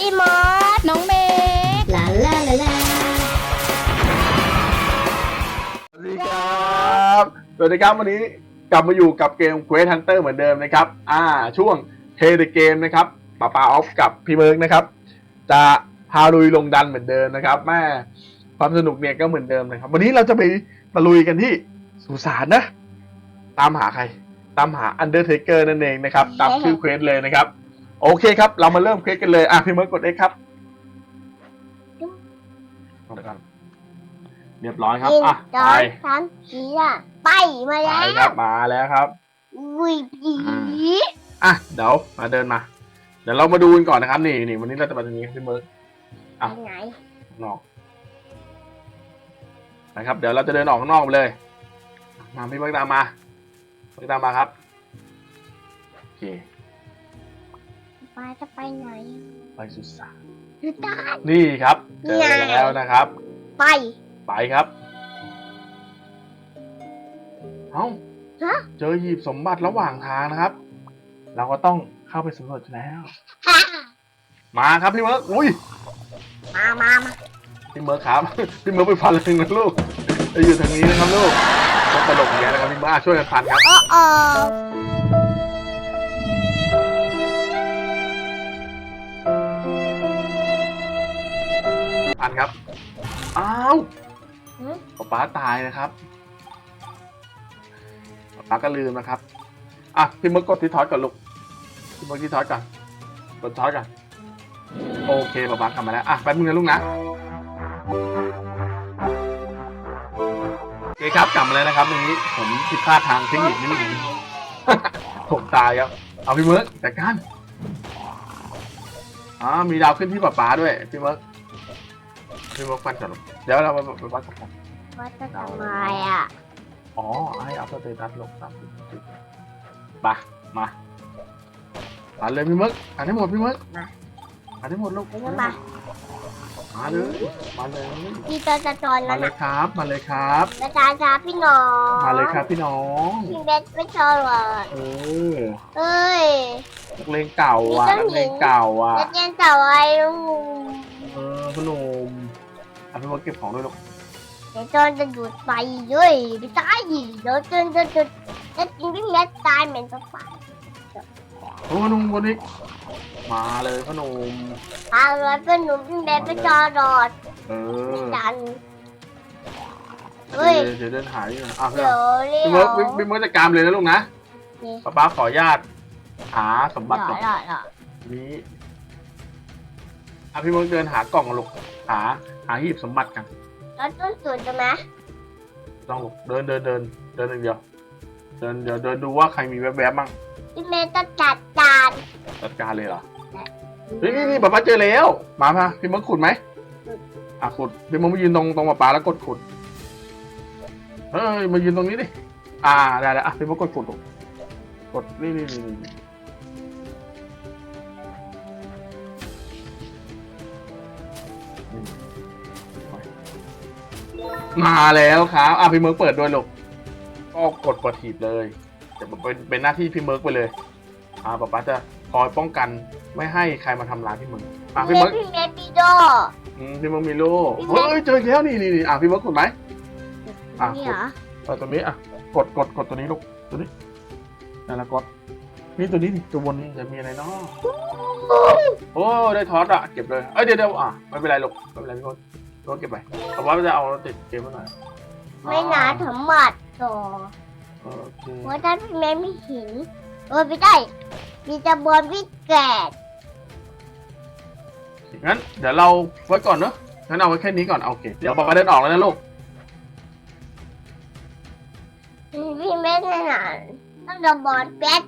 พี่มอสน้องเมย์ลาลาลาลาสวัสดีครับ สวัสดีครับวันนี้กลับมาอยู่กับเกม Quest Hunter เหมือนเดิมนะครับ อ่า ช่วงเทเดเกมนะครับป้าปาออฟกับพี่เมิร์กนะครับ จะพาลุยลงดันเหมือนเดิมนะครับแม่ความสนุกเนี่ยก็เหมือนเดิมนะครับ วันนี้เราจะไปตะลุยกันที่สุสานนะ ตามหาใคร ตามหา Undertaker นั่นเองนะครับ ตามชื่อเควสเลยนะครับ โอเคครับ เรามาเริ่มเควสกันเลย อะพี่เมิร์กกดเอ็กครับกดกันเรียบร้อยครับกินอะจอไปนสามสี่อะไปมาไปแล้ว ครับมาแล้วครับ อุ้ยผีอะเดี๋ยวมาเดินมา เดี๋ยวเรามาดูกันก่อนนะครับ นี่นี่วันนี้เราจะมาตรงนี้พี่เมิร์กไปไหนข้างนอกนะครับ เดี๋ยวเราจะเดินออกข้างนอกไปเลย มาพี่เมิร์กตามมาเมิร์กตามมาครับโอเค ปาจะไปไหนไปสุสานคือตานี่ครับเจอเนี่ยแล้วนะครับ ไป ไปครับ เอ้าฮะ เจอหีบสมบัติระหว่างทางนะครับ เราก็ต้องเข้าไปสำรวจแล้วฮ่ามาครับพี่เมิร์กอุ้ยมามามาพี่เมิร์กครับ พี่เมิร์กไปฟันเลยนะลูกจะอยู่ทางนี้นะครับลูกต้องตลกอย่างนี้ยนะครับพี่เมิร์กอะช่วยกันฟันครับ โอ้โอ้ ฟันครับ อ้าวป๊าป๊าตายนะครับป๊าป๊าก็ลืมนะครับ อะ พี่เมิร์กกดที่ทอดก่อนลูก พี่เมิร์กที่ทอดก่อน กดทอดก่อน โอเคป๊าป๊ากลับมาแล้ว อะ แป๊บนึงนะลูกนะ โอเคครับ กลับมาแล้วนะครับตรงนี้ผมผิดพลาดทางเทคนิคนิดนึงผมตายครับ เอาพี่เมิร์กจัดการอ๋อมีดาวขึ้นที่ป๊าป๊าด้วย พี่เมิร์ก พี่เมิร์กฟันก่อนลูกเดี๋ยวเราไปไปวัดกับผมว่าจะทำไมอะ อ๋อ ให้อัพสเตตัสลงสามสิบจุดปะมาอ่านเลยพี่เมิร์กอ่านให้หมดพี่เมิร์กอ่านให้หมดลูกไม่มามาเลย มาเลยพี่จอนจะจอนมาแล้วเลนะยครับ มาเลยครับแล้วจ้าจ้าพี่น้องมาเลยครับพี่น้อง พี่เบสไม่จอนหรอเออเอ้ย นักเลงเก่าอะมีเจ้านักหญิเลงงเก่าอะแล้วเจนเต่าอะไรลุงเออพนมอะ พี่เมิร์กเก็บของด้วยลูกเดี๋ยวจนจะดูดไปด้วยไม่ตายเดี๋ยวจนจะจะจะจริงพี่เบสตายเหม็นตัวปากโอ้พนมคนนี้มาเลยพนุ่มทางร้อยเป็นหนุ่มพี่เบสไม่จอนหรอกเออจันเฮ้ยเดี๋ยวเดินหายอยู่นะอะเดี๋ยวเรียพี่เมิร์กพี่พี่เมิร์กจัดการเลยนะลูกนะป้าป้าขออนุญาตหาสมบัติก่อนนี้อะพี่มิร์กเดินหากล่องลูกหา หาหีบสมบัติกันแล้วต้นสูตรจะไหมต้องลูกเดินเดินเดินเดินอย่างเดียว เดินเดี๋ยวเดินดูว่าใครมีแวบๆบ้างพี่เบสจะจัดจานจัดการเลยเหรอเฮ้ยนี่นี่ป้าป้าเจอแล้วมาพะพี่เมิร์กขุดไหมอะขุดพี่เมิร์กมายืนตรงตรงป้าป้าแล้วกดขุดเฮ้ยมายืนตรงนี้ดิอ่าได้แล้วอะพี่เมิร์กกดขุดลูกกดนี่นี่นี่นี่ มาแล้วครับอะพี่เมิร์กเปิดด้วยลูกก็กดเปิดหีบเลยเดี๋ยวเป็นเป็นหน้าที่พี่เมิร์กไปเลยอ่าป๊าป๊าจะคอยป้องกันไม่ให้ใครมาทำร้ายพี่เมิร์กอะพี่พี่เมิร์กเบสปีโด อืมพี่เมิร์กมีลูกพี่เมิร์ก เฮ้ยเจออีกแล้วนี่นี่นี่อะพี่เมิร์กกดไหมอะนี่เหรอเออตัวนี้อะกดกดกดตัวนี้ลูกตัวนี้นั่นแหละกดนี่ตัวนี้นี่ตัวบนนี้จะมีอะไรเนาะ โอ้ได้ทอสอะเก็บเลย เอ้ยเดี๋ยวเดี๋ยวอะไม่เป็นไรลูกไม่เป็นไรพี่เมิ ร์กพี่เมิร์กเก็บไปเพราะว่าจะเอาติดเกมไว้หน่อยไม่นาถมบัดต่อโอเคเพราะถ้าพี่เบสไม่เห็นเออไม่ได้ มีจะบอลพี่แกดงั้นเดี๋ยวเราไว้ก่อนเนอะงั้นเอาไว้แค่นี้ก่อนโอเค เดี๋ยวป๊าป๊าเดินออกแล้วนะลูกพี่เบสนั่นน่ะต้องจะบอลเป็ด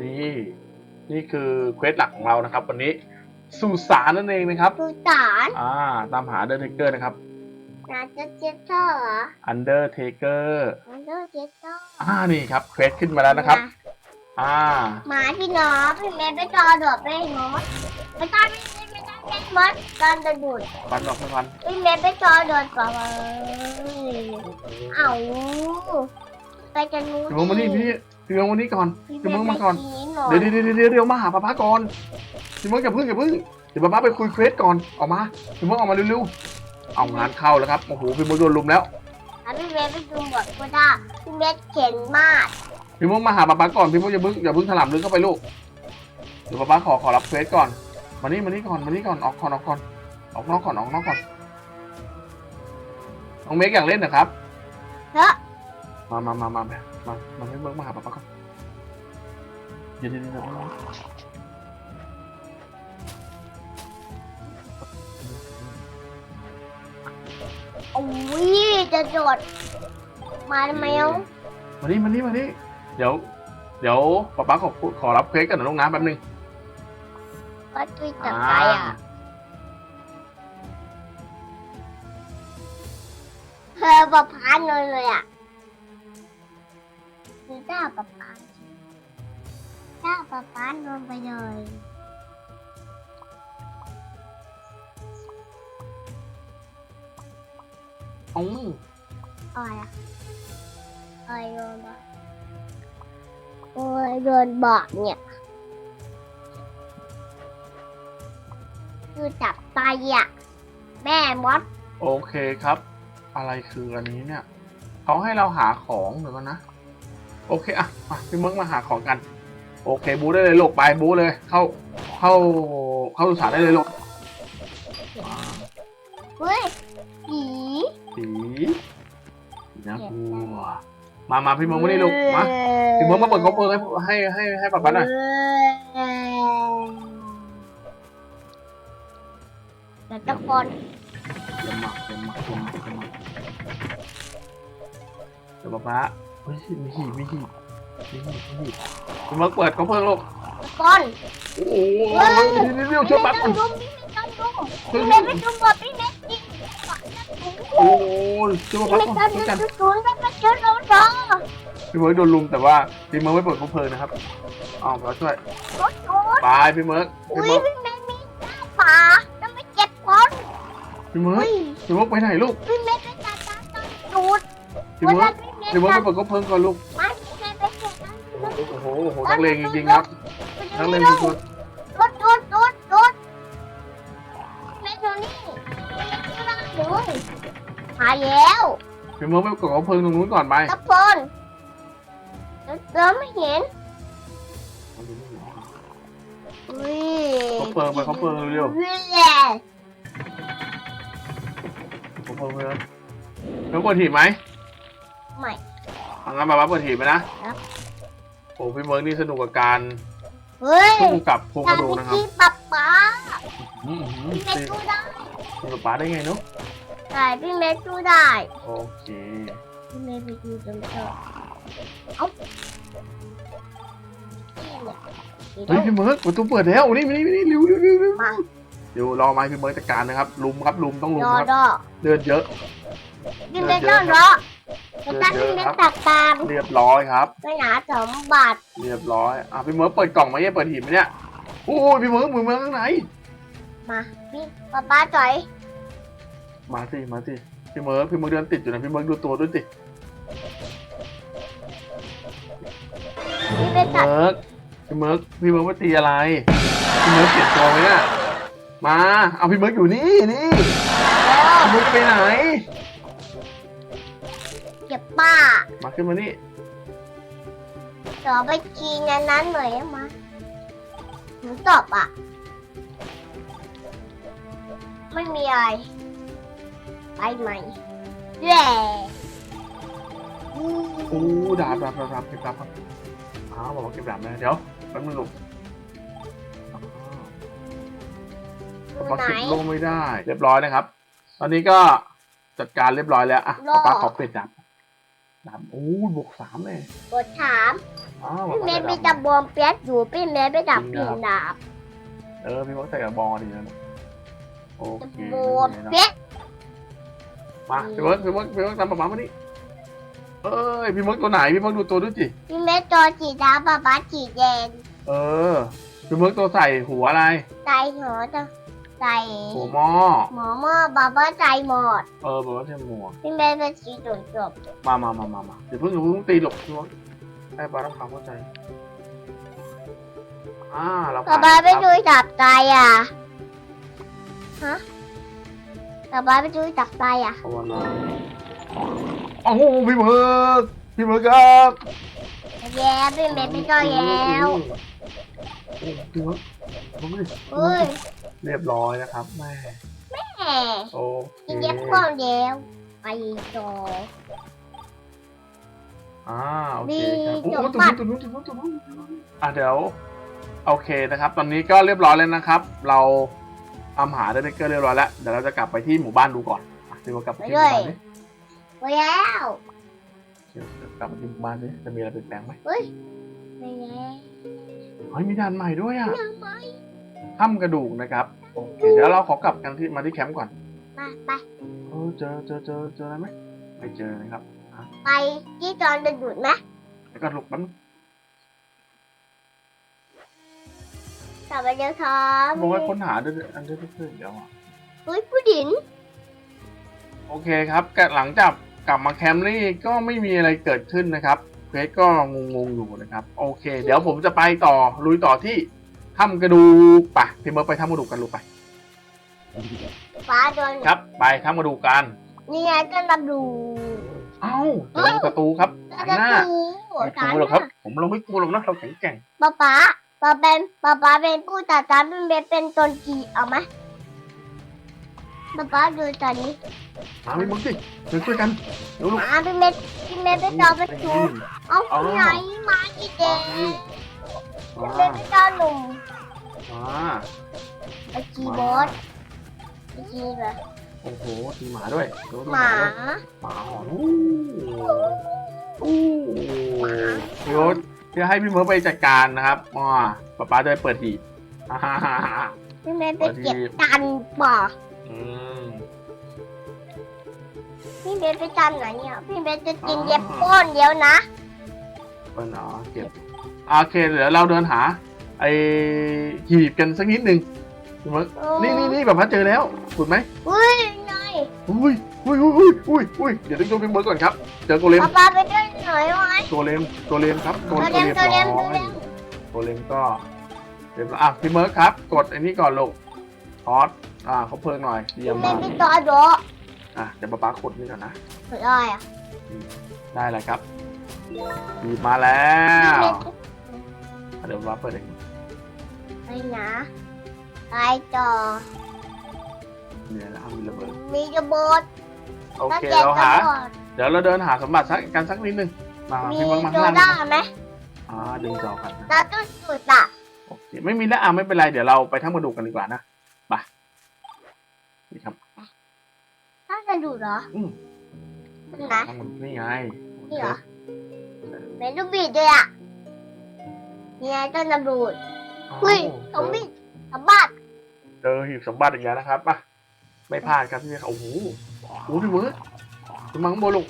นี่ นี่คือเควสหลักของเรานะครับ วันนี้ สุสานนั่นเองนะครับ สุสานอ่า ตามหาเดอร์เทเกอร์นะครับนาจะเจ็ดเท่าเหรออันเดอร์เทเกอร์มันก็เจ็ดเท่าอ่านี่ครับเควสขึ้นมาแล้วนะครับ อ่าหมาพี่น้องพี่เบสไปจอดอดไปมดไม่ต้องไม่ไม่ต้องเป็นมดตอนจะดูดฟันออกไม่ฟันพี่เบสไปจอดอดก่อนเลยเอ้าไปจะนู้นเดี๋ยวมานี่พี่ พี่เมิร์กวันนี้ก่อนพี่เมิร์กมาก่อนพี่หน่อยเดี๋ยวเดี๋ยวเดี๋ยวเดี๋ยวเดี๋ยวมาหาป๊าป๊าก่อนพี่เมิร์กอย่าพึ่งอย่าพึ่งเดี๋ยวป๊าป๊าไปคุยเควสก่อนออกมาพี่เมิร์กออกมาเร็วๆเอางานเข้าแล้วครับโอ้โหพี่เมิร์กโดนลุมแล้วถ้าพี่เมย์ไปดูบทก็ได้พี่เมย์เขียนมากพี่เมิร์กมาหาป๊าป๊าก่อนพี่เมิร์กอย่าพึ่งอย่าพึ่งถลำลึกเข้าไปลูกเดี๋ยวป๊าป๊าขอขอรับเควสก่อนมานี่มานี่ก่อนมานี่ก่อนออกก่อนออกก่อนออกนอกก่อนออกนอกก่อนน้องเมกอยากเล่นนะครับเฮ้ยมามามามามา มามาให้เบิร์กมาหาป๊าป๊าก่อนเดี๋ยวเดี๋ยวเดี๋ยวเดี๋ยวโอ้ยจะโดดมาทำไมเอ้ามานี่มานี่มานี่เดี๋ยว เดี๋ยวป๊าป๊าขอขอรับเควสกันหน่อยลงน้ำแป๊บนึงก็ตุยจับไปอะเธอประพานเลยเลยอะ คือเจ้าประพานเจ้าประพานลงไปเลยอ๋ออะไรอะอะไรโดนบอกโอ้ยโดนบอกเนี่ยคือจับไปอะแม่มด โอเคครับ อะไรคืออันนี้เนี่ย เขาให้เราหาของเดี๋ยวก่อนนะ โอเคอะมาพี่เมิร์กมาหาของกัน โอเค บูได้เลยลูกไปบูเลย เข้าเข้าเข้าสุสานได้เลยลูกอ่าเฮ้ยผีสีสีน่ากลัวมามาพี่เมิร์กมานี่ลูกมาพี่เมิร์กมาเปิดเขาเปิดให้ให้ให้ให้ป๊าป๊าหน่อยแต่ตะกอนเยี่ยมมากเยี่ยมมากเยี่ยมมากเยี่ยมมากเดี๋ยวป๊าป๊า เฮ้ยมีหีบมีหีบมีหีบมีหีบพี่เมิร์กเปิดเขาเพิ่งลูกตะกอนโอ้โหเร็วๆช่วยปั๊บพี่เมย์ต้องดุมพี่เมย์ต้องดุมพี่เมย์ไปดูบทพี่เมย์จริงโอ้ยช่วยพี่ปั๊บเมย์ก่อนต้องช่วยกันดุศูนย์ต้องไปเจอเราเนาะพี่เมิร์กโดนลุมแต่ว่าพี่เมิร์กไม่เปิดเขาเพลิงนะครับอ้าวมาช่วยรถโอ้ยไปพี่เมิร์กอุ้พี่ยเมิร์กพี่เมย์มีหน้าป่าต้องไปเก็บคนพี่เมิร์กอุ้ยพี่เมิร์กไปไหนลูกพี่เมย์ไปจัดการต้นจูดพี่วันเมินั้ร์นก พี่เมย์พี่เมิร์กจัไปเปิดเขาเพลิงก่อนลูกม่พี่เมย์ไปเก็บนั่นโอ้โหโอ้โหนักเลงจริงๆครับ นักเลงสุดรถรถรถรถแม่ดูนี่แม่ดูนั่งดูหายแล้วๆพี่เมิร์กไปเปิดเขาเพลิงตรงนู้นก่อนไปตะพนเราไม่เห็นอุ้ยเขาเพลิงไปเขาเพลิงเร็ววิ่งแย่ๆเขาเพลิงไปเลยแล้วเปิดหีบไหม ไม่เอางั้นมาปั๊บเปิดหีบไหมนะครับโอ้พี่เมิร์กนี่สนุกกับการเฮ้ยสู้กับโครงกการระดูกพินะครับธีป๊าป๊าอืมอืมพี่เมตีย์สู้ได้ตีกับป๊าได้ไงเนาะแต่พี่เมย์สู้ได้โอเคพี่เมย์ไปดูจนเถอะเอ้าเฮ้ยพี่เมิร์กประตูเปิดแล้วนี่นี่นี่เร็วเร็วเร็วเร็วมาเดี๋ยวรอมาให้พี่เมิร์กจัดการนะครับลุมครับลุมต้องลุมรอครับดอเลือดเยอะพี่เมย์ต้องรอ แต่ถ้าพี่เมย์ตัดตามเรียบร้อยครับ ไปหาสมบัติเรียบร้อยอะพี่เมิร์กเปิดกล่องไหมเนี่ยเปิดหีบไหมเนี่ยโอ้ยพี่เมิร์กมือเมิร์กข้างไหนมาพี่ป๊าป๊าจ่อยมาสิมาสิพี่เมิร์กพี่เมิร์กเดินติดอยู่นะพี่เมิร์กดูตัวด้วยสิพี่ไปพี่ตัดเมิร์กพี่เมิร์กพี่เมิร์กมาตีอะไรพี่เมิร์กเปลี่ยนตัวไหมเนี่ยมา เอาพี่เมิร์กอยู่นี่นี่พี่เมิร์กไปไหน เก็บป้ามาขึ้นมานี่ต่อไปกินอันนั้นหน่อยได้ไหมหนูตอบอะ ไม่มีอะไร ไปใหม่แย่โอ้ดาบดาบดาบดาบเก็บดาบครับอ้าวบอกว่าเก็บดาบนะเดี๋ยวแป๊บนึงลูกอ้าวอยู่ป๊าไหนเก็บโล่ไม่ได้ เรียบร้อยนะครับ ตอนนี้ก็จัดการเรียบร้อยแล้วอะโล่ป๊าป๊าขอเปลี่ยนดาบ ดาบโอ้ยบวกสามเลยกดถาม อ้าวพี่เมป๊าย์ไปป๊าจับบอมเปียกอยู่พี่เมย์ไปจับปีนดาบเออพี่เมิร์กใส่กับบอลดีนะลูกโอจับเคบอมเปียกมาพี่เมิร์กพี่เมิร์กพี่เมิร์กตามป๊าป๊ามานี่เอ้ยพี่เมิร์กตัวไหนพี่เมิร์กดูตัวด้วยจิพี่เมย์จอจีดาป๊าป๊าจีแดงเออพี่เมิร์กตัวใส่หัวอะไรใจหัวจะ ใส่หัวหม้อหมอหมอป๊าป๊าใจหมดเออบอกว่าใช่หมวกพี่เมย์เป็นสีจุดจบมามามามามาเดี๋ยวเพิ่งอย่าเพิ่งตีหลบพี่เมิร์กให้ป้าต้องความเข้าใจอ่าเราป๊าผ่านป๊าไปครับดูจับใจอะฮะป๊าป๊าไปดูจับใจอะภาวนาโอ้โหพี่เบิร์กพี่เบิร์กครับแย่เป็นเบบี้ก็แย้วโอ้พี่เบิร์กลงมาดิเฮ้ย เรียบร้อยนะครับแม่แหมโอเคกินเย็บก้อนเดียวไปต่อ อ่าโอเคมีครับโอ้จโหบตัวปะนู้นตัวนู้นตัวนู้นตัวนู้นอะเดี๋ยวโอเคนะครับ ตอนนี้ก็เรียบร้อยแล้วนะครับ เราทำหาเดนเกอร์เรียบร้อยแล้วเดี๋ยวเราจะกลับไปที่หมู่บ้านดูก่อนอะเดี๋ยวเรากลับไปที่หมู่บ้านดิไปแล้วเดี๋ยวกลับไปที่หมู่บ้านดิจะมีอะไรเปลี่ยนแปลงไหมเฮ้ยไปแล้วเฮ้ยมีด่านใหม่ด้วยอะยังไง ถ้ำกระดูกนะครับโอเคเดี๋ยวเราขอกลับกันที่มาที่แคมป์ก่อนมาไปเออเจอเจอเจอเจออะไรไหมไม่เจอนะครับไปที่จอนจะหยุดไหมแล้วก็หลบแป๊บนึงกลับไปเดี๋ยวทอมบอกให้ค้นหาด้วยอันเดอร์เพื่อนเดี๋ยวอะเฮ้ยผู้หญิงโอเคครับก็หลังจากกลับมาแคมป์นี่ก็ไม่มีอะไรเกิดขึ้นนะครับเพชรก็งงๆอยู่นะครับ โอเค เดี๋ยวผมจะไปต่อลุยต่อที่ ถ้ำกระดูกไปพี่เบิร์ดไปถ้ำกระดูกกันลูกไป ฟ้าโดนครับ ไปถ้ำกระดูกกัน นี่ไงก็รับดูเอ้าเจอประตูครับก็หันจะหน้าดูไม่กลัวหรอกครับ ผมเราไม่กลัวหรอกนะเราแข็งแกร่งป๊าป๊าป๊าเป็นป๊าป๊าเป็นผู้จัดการเป็นเบเป็นตนกีเอาไหมป๊าป๊าดูตอนนี้มาพี่เบิร์ดสิเดี๋ยวช่วยกันเดี๋ยวลูก มาเป็นเบเป็นเบเป็นจอเป็นชูเอาที่ไหนมาอีเจ เป็นเบเป็นจอหนุ่มมาไปกีบอสไปกีแบบโอ้โหตีหมาด้วยเดี๋ยวดูหมาด้วยหมาหอนอู้อู้พี่โอ๊ตจะให้พี่เมิร์ฟไปจัดการนะครับอ่าป๊าป๊าจะไปเปิดหีบอ่าฮ่าฮ่าฮ่าเป็นเบไปเก็บจานป่ออืมพี่เบสไปจานไหนเนี่ยพี่เบสจะกินเย็บก้อนเดียวนะ เปิดอ๋อเก็บ โอเคเดี๋ยวเราเดินหา ไอหีบกันสักนิดหนึ่งพี่เมิร์ฟนี่นี่นี่แบบว่าเจอแล้วขุดไหมอุ้ยไงอุ้ยอุ้ยอุ้ยอุ้ยอุ้ยเดี๋ยวต้องดูพี่เมิร์ฟก่อนครับ เจอโกเลมป๊าป๊าไปด้วยหน่อยไหมตัวเลมตัวเลมครับตัวตัวเร็วตัวเร็วตัวเร็วตัวเลมก็เรียบร้อยอะพี่เมิร์กครับ กดอันนี้ก่อนลูกทอสอ่าเขาเพิ่งหน่อยเยี่ยมไม่มากไปต่อโดะอะเดี๋ยวป๊าป๊ากดนี่ก่อนนะไม่ได้อะได้เลยครับหยิบมาแล้วพี่ เบสเดี๋ยวป๊าเปิดเองไปนะไปต่อเนี่ยแล้วเอามีระเบิดมีระเบิดโอเคถ้เราแกะหาระเบิดเดี๋ยวเราเดินหาสมบัติสักกันสักนิดนึงมามีพี่เมิร์กมาโดข้างล่างด้านะไหมอ่าดึงจอกันนะตาตุ้สุดอะโอเคไม่มีแล้วอะไม่เป็นไรเดี๋ยวเราไปทั้งมาดูกันดีกว่านะไปนี่ครับถ้าจะดูเหรออืมนะทั้งหมดนี่ไงนี่เหรอเป็นลูกบิดเลยอะ นี่ไงต้นระเบิดเฮ้ยสมบิดสมบัติเจอหีบสมบัติอีกแล้วนะครับป่ะไม่พลาดครับพี่เมย์โอ้โหโอ้โหพี่เมิร์ดพี่มังโบลูก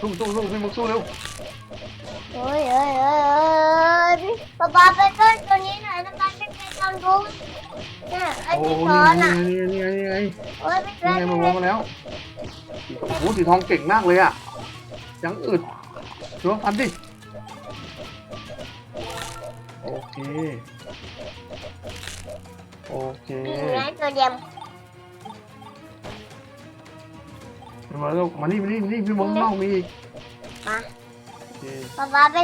สู้สู้สู้พี่มึงสู้เร็วเฮ้ยเฮ้ยเฮ้ยเฮ้ยพี่ป๊าป๊าไปต้นตัวนี้หน่อยนะการเป็นเป็นลองดูเนี่ยไอ้โอ้ที่โหซ้อนอะนี่ไงนี่ไงนี่ไงเฮ้ยไม่นี่เป็นไงไรมันวางมาแล้วโอ้โหสีทองเก่งมากเลยอะยังอึดดูว่าฟันดิ โอเค โอเคนี่ไงตัวเดียวพี่เมิร์ดมานี่มานี่มานี่พี่เมิร์ดเล่ามีอีกมาโอเคป๊าป๊าไป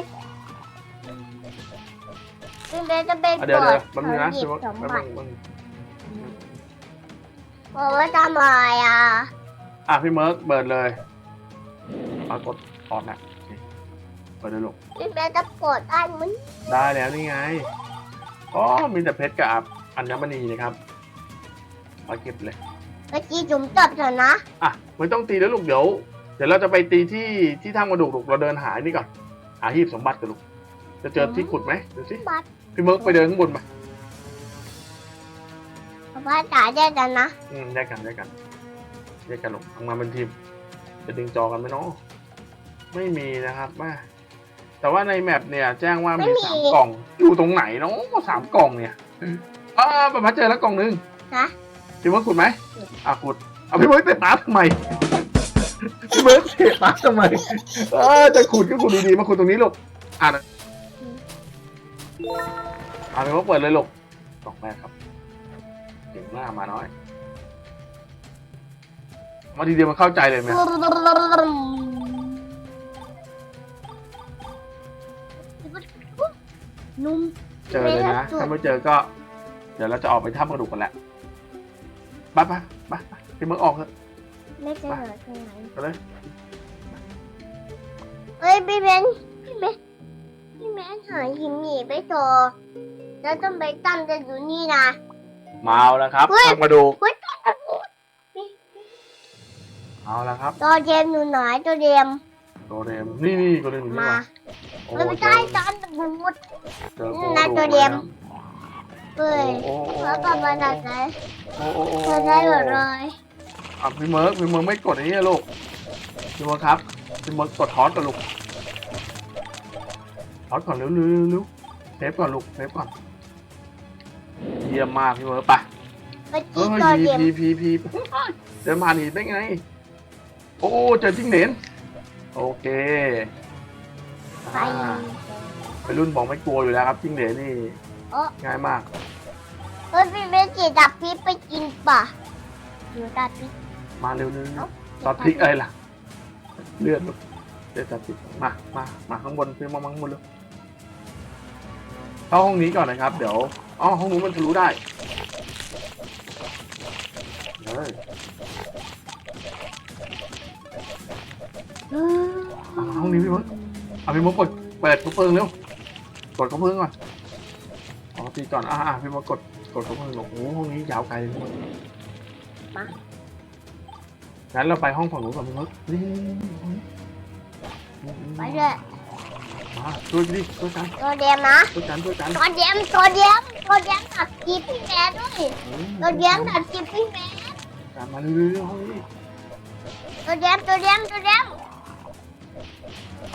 พี่เบสจะเป็นอะเดี๋ยวกเดี๋ยวดแป๊บนึงนะหยิพี่บเมิร์ดสมแป๊บบันึติงแป๊บนึงบอกว่าทำอะไรอะ อะพี่เมิร์กเปิดเลยปรากฏถอดนะโอเคเปิ ดเลยลูกพี่เบสจะกดได้เหมันได้แล้วนี่ไงอ๋อมีแต่เพชรกับอัญมณีนะครับมาเก็บเลยเมื่อกี้จุ่มจับเถอะนะอะไม่ต้องตีแล้วลูกเดี๋ยวเดี๋ยวเราจะไปตีที่ที่ถ้ำกระดูกลูกเราเดินหาอันนี่ก่อนหาหีบสมบัติกันลูกจะเจอที่ขุดไหมดูสิบัตรพี่เมิร์กไปเดินข้างบนไปป๊าป๊าจ่ายได้กันนะอืมแยกกันแยกกันแยกกันลูกทำงานเป็นทีมจะดึงจอกันไหมเนาะไม่มีนะครับแม่ แต่ว่าในแมปเนี่ย แจ้งว่ามีสามกล่อง อยู่ตรงไหนเนาะสามกล่องเนี่ยอ่าประมาณเจอแล้วกล่องหนึงนะพี่เมิร์กขุดไหมอะขุดเอาพี่เมิร์กเตะตาทำไมพี่เมิร์กเตะตาทำไมเออจะขุดก็ขุดดีๆมาขุดตรงนี้ลูกอ่านอ่านไปว่าเปิดเลยลูกกล่องแรกครับเก่งมากมาน้อย มาทีเดียวมันเข้าใจเลยไหม นุ่มเจอเลยนะ ถ้าไม่เจอก็ เดี๋ยวเราจะออกไปถ้ำกระดูกกันแหละไปไปไปไปพี่มึงออกเถอะไม่เจอใช่ไหมไปเลยเฮ้ยพี่เบนพี่เบนพี่เบนหาหินหนีไปต่อแล้วต้องไปตั้งจะอยู่นี่นะมาเอาแล้วครับเฮ้ยถ้ำกระดูกเฮ้ยเอาแล้วครับ ตัวเดมอยู่ไหนตัวเดม โดเรมนี่นี่โดเรมอยู่นี่มาว่ะโอ้เราไม่เจได้อตอนตะบูด เจอโกนั่นดูตัวเดียมแล้วเฮ้ยโอ้โอ้แล้วก็มาจากไหนโอ้โอ้โอ้ตัวได้หมดเลยอะพี่เมิร์กพี่เมิร์กไม่กดอันนี้อะลูกพี่เมิร์กครับพี่เมิร์กกดทอสก่อนลูกทอสก่อนเร็วเร็วเร็วเร็วเซฟก่อนลูกเซฟก่อนเยี่ยมมากพี่เมิร์กไป เมื่อเฮ้กี้ยตัวเดมพีพีพีพีเดินผ่านหินได้ไง โอ้เจอจิ้งเหลน โอเคไปอ่าไปรุ่นบอกไม่กลัวอยู่แล้วครับจิ้งเหลนนี่โอ้ง่ายมากเฮ้ยพี่เบนจีดับพี่ไปกินป่ะอยู่ดับพี่มาเร็วนึงเอ้าซอสพริกอะไรล่ะ เลือดลูกเลือดซอสพริกมามามาข้างบนขึ้นมาข้างบนเลยเข้าห้องนี้ก่อนนะครับ เดี๋ยวอ๋อห้องนู้นมันทะลุได้เลย ห้องนี้พี่มดเอาพี่มดกดเปิดกระเพิงเร็วกดกระเพิงก่อนอ๋อตีก่อนอ่าอ่าพี่มดกดกดกระเพิงโอ้โหห้องนี้ยาวไกลเลยพี่มดมางั้นเราไปห้องฝั่งนู้นก่อนพี่มดนี่ห้องนี้ไปเลยมาช่วยดิช่วยกันตัวเดมนะช่วยกันช่วยกันตัวเดมตัวเดมตัวเดมดับจีพี่แม่ด้วยตัวเดมดับจีพี่แม่ตามมาเร็วๆห้องนี้ตัวเดมตัวเดมตัวเดมใ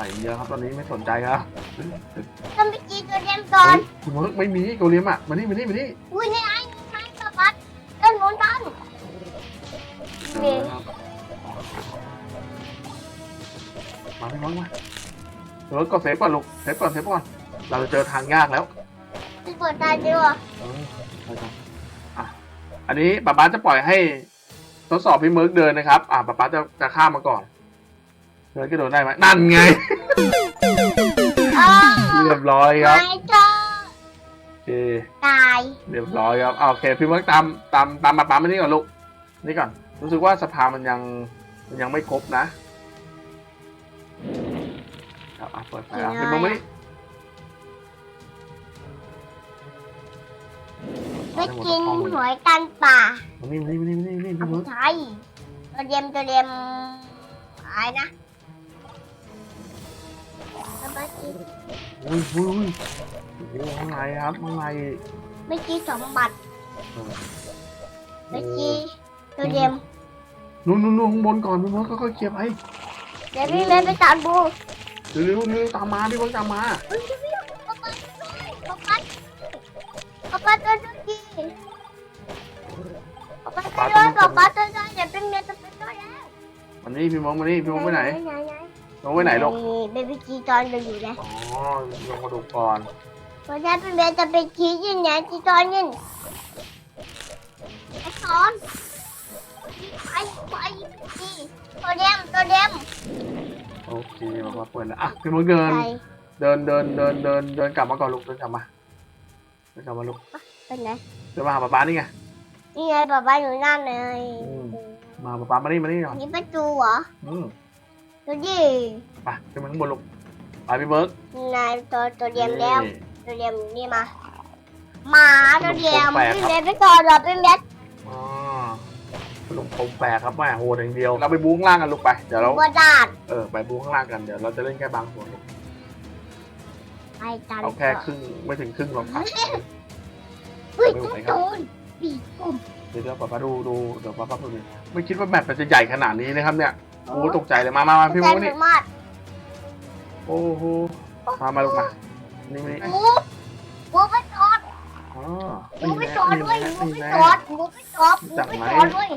ส่เยอะครับตอนนี้ไม่สนใจครับต้องไปจีตัวเดมก่อนเฮ้ยพี่มดไม่มีโกเลียมอะมานี่มานี่มานี่อุ้ยนี่ไอ้ไม้กระปัดต้นหนุนต้นเจนี่อแล้วครับมาพี่มดมาเดี๋ยวก็เซฟก่อนลูกเซฟก่อนเซฟก่อนเราจะเจอทางยากแล้วที่เปิดตาดีกว่าเออไปครับอะอันนี้ป๊าป๊าจะปล่อยให้ทดสอบพี่เมิร์กเดินนะครับ อะป๊าป๊าจะจะข้ามมาก่อนเดินก็โดนได้ไหมนั่นไงอ๋อ เรียบร้อยครับไม่เจ้าโอเคตายเรียบร้อยครับอะโอเคพี่เมิร์กตามตามตามป๊าป๊ามานี่ก่อนลูกนี่ก่อน รู้สึกว่าสภามันยังมันยังไม่ครบนะครับอะเปิดไฟอะพี่เมิร์กมานี่ไปกินหอยกันป่ามานี่มานี่มานี่มานี่มานี่พี่เมิร์ก ใช่ตัวเดมตัวเดมอะไรนะ แล้วไปกินอุ้ยอุ้ยอุ้ยโอ้โหข้างในครับข้างในไม่กี้สมบัติเออไม่กี้ตัวเดมนู่นนู่นนู่นข้างบนก่อนพี่เมิร์กค่อยๆเคลียร์ไปเดี๋ยวพี่เล่นไปตามดูเร็วๆเร็วๆตามมาพี่เมิร์กตามมาเฮ้ยพี่พี่ป๊าป๊าป๊าป๊าป๊าป๊าตัวนี้ป๊าป๊าตัวนี้ป๊าป๊าตัวนี้เดี๋ยวเป็นเมียจะเป็นตัวแล้ววันนี้พี่เมิร์กมานี่พี่เมิร์กไปไหน ไหนน้องไปไหนลูกเบบี้จีตอนอยู่แล้วอ๋อลงกระดูกก่อนเพราะฉะนั้นเป็นเมียจะเป็นจียินเนี่ยจีตอนยินไอ้สอนไปไปจีตัวเดมตัวเดมโอเคมามาเปิดแล้วอะพี่เมิร์กเดินไปเดินเดินเดินเดินเดินกลับมาก่อนลูกเดินกลับมาเดินกลับมาลูกเป็นไงเดินมาหาป๊าป๊านี่ไงนี่ไงป๊าป๊าอยู่นั่นเลยอืมมาหาป๊าป๊ามานี่มานี่ก่อนนี่ประตูเหรออืม ดูดิไปขึ้นมาข้างบนลูกไปพี่เมิร์กนายตัวตัวเดียมแล้วนี่ตัวเดียมนี่มาหมาตัวเดียมขนมโคมแปลกพี่ครับเล็กไปก่อนเหรอพี่เล็กอ๋อขนมคมแปลกครับแม่โหดอย่างเดียว เราไปบูข้างล่างกันลูกไป เดี๋ยวเรา บัวดาดเออ ไปบูข้างล่างกัน เดี๋ยวเราจะเล่นแค่บางส่วนลูกไปตันเอาแค่ครึ่งไม่ถึงครึ่งหรอกครับเฮ้ยไม่ตุ้ไหวมครับตูนปีกกุ่มเดี๋ยวเดี๋ยวป๊าป๊าดูดูเดี๋ยวป๊าป๊าดูดิไม่คิดว่าแมปมันจะใหญ่ขนาดนี้นะครับเนี่ย โอ้โหตกใจเลยมามามาพี่ใจมุกนี่ มากโอ้โหมามาลูกมา นี่นี่หมูหมูไปจอดอ๋อหมูไปจอดด้วยหมูนี่ไปแน่จอดหมูไปจอดหมูไปจอดด้วย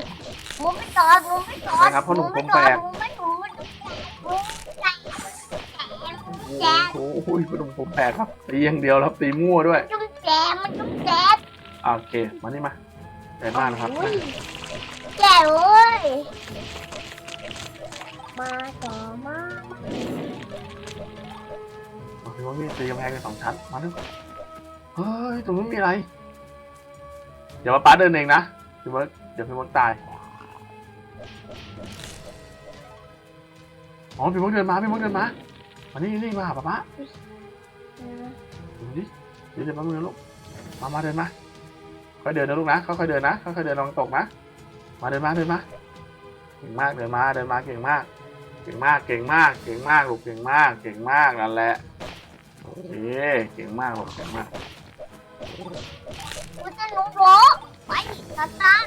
หมูไปจอดหมูไปจอดนะครับพ่อหนุ่มหผมแปลกหมูไปจอดหมูไปจอดหมูไปจอดหมูไปจอดโอ้โหแจกโอ้โหกระดุมผมแตกครับ ตีอย่างเดียวแล้วตีมั่วด้วย จุ๊บแจกมันจุ๊บแจกอะโอเค มานี่มาใหญ่มากนะครับอุ้ยแจ๋วเว้ย มาต่อมาโอเคว่ามีตีกำแพงกันสองชั้น มาดูเฮ้ย ตรงนู้นมีอะไร เดี๋ยวมาป้าเดินเองนะพี่เบิร์กเดี๋ยวพี่เบิร์กตาย อ๋อพี่เบิร์กเดินมาพี่เบิร์กเดินมามานี่นี่มาหาป้าป้าดูดิเดี๋ยวเดี๋ยวแป๊บนึงนะลูกมามาเดินมา ค่อยเดินนะลูกนะ ค่อยๆเดินนะ ค่อยๆเดินลองตกนะ มาเดินมาเดินมา เก่งมากเดินมาเดินมาเก่งมาก เก่งมากเก่งมากเก่งมากลูกเก่งมากเก่งมากนั่นแหละโอเคเก่งมากลูกเก่งมากกูจะหนูโบกไปตาตาน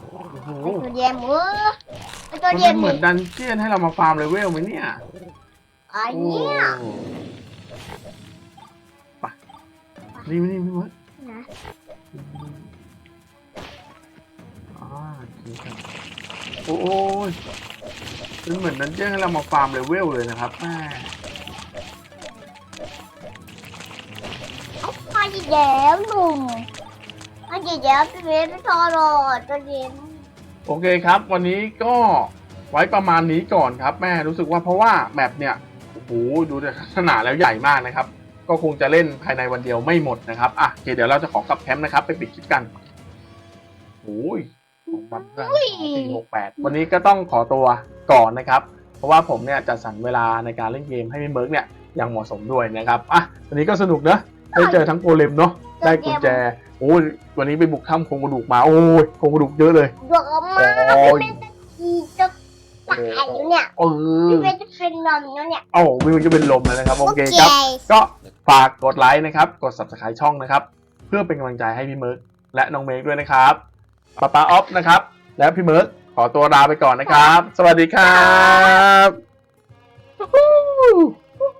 โอ้โหไอ้ตัวเดียมมือไอ้ตัวมันเดียมเหมืนี่อนดันเจียนให้เรามาฟาร์มเลเวลไหมเนี่ยไอ้เนี่ยโอ้ไปนี่นี่พี่มดนะอ่าโอเคครับโอ้ โอ้ยเป็นเหมือนดันเจียนให้เรามาฟาร์มเลเวลเลยนะครับแม่เอามาอีกแล้วหนุ่มมาอีกแล้วตัวเดียมไม่ทอรอดตัวเดียมโอเคครับ วันนี้ก็ไว้ประมาณนี้ก่อนครับ แม่รู้สึกว่าเพราะว่าแมปเนี่ยโอ้โหดูจากลักษณะแล้วใหญ่มากนะครับ ก็คงจะเล่นภายในวันเดียวไม่หมดนะครับอะโอเคเดี๋ยวเราจะขอกลับแคมป์นะครับ ไปปิดคลิปกันโอ้ยสอง วันสามสี่หกแปดวันนี้ก็ต้องขอตัวก่อนนะครับ เพราะว่าผมเนี่ยจะสั่นเวลาในการเล่นเกมให้พี่เบิร์กเนี่ยอย่างเหมาะสมด้วยนะครับอะวันนี้ก็สนุกเนอะได้เจอทั้งโกเลมเนาะได้กุญแจโอ้ยวันนี้ไปบุกถ้ำโครงกระดูกมา โอ้ยโครงกระดูกเยอะเลยดวกออกมาโอ้ยเป็นตะกี้จะตายอยู่เนี่ยเออพี่เป็นจะเป็นนอนอยู่เนี่ยโอ้วิวจะเป็นลมเลยนะครับโอเคครับ ก็ฝากกดไลค์นะครับ กด subscribe ช่องนะครับ เพื่อเป็นกำลังใจให้พี่เมิร์กและน้องเมกด้วยนะครับ ป้าป้าออฟนะครับ แล้วพี่เมิร์กขอตัวลาไปก่อนนะครับ สวัสดีครับ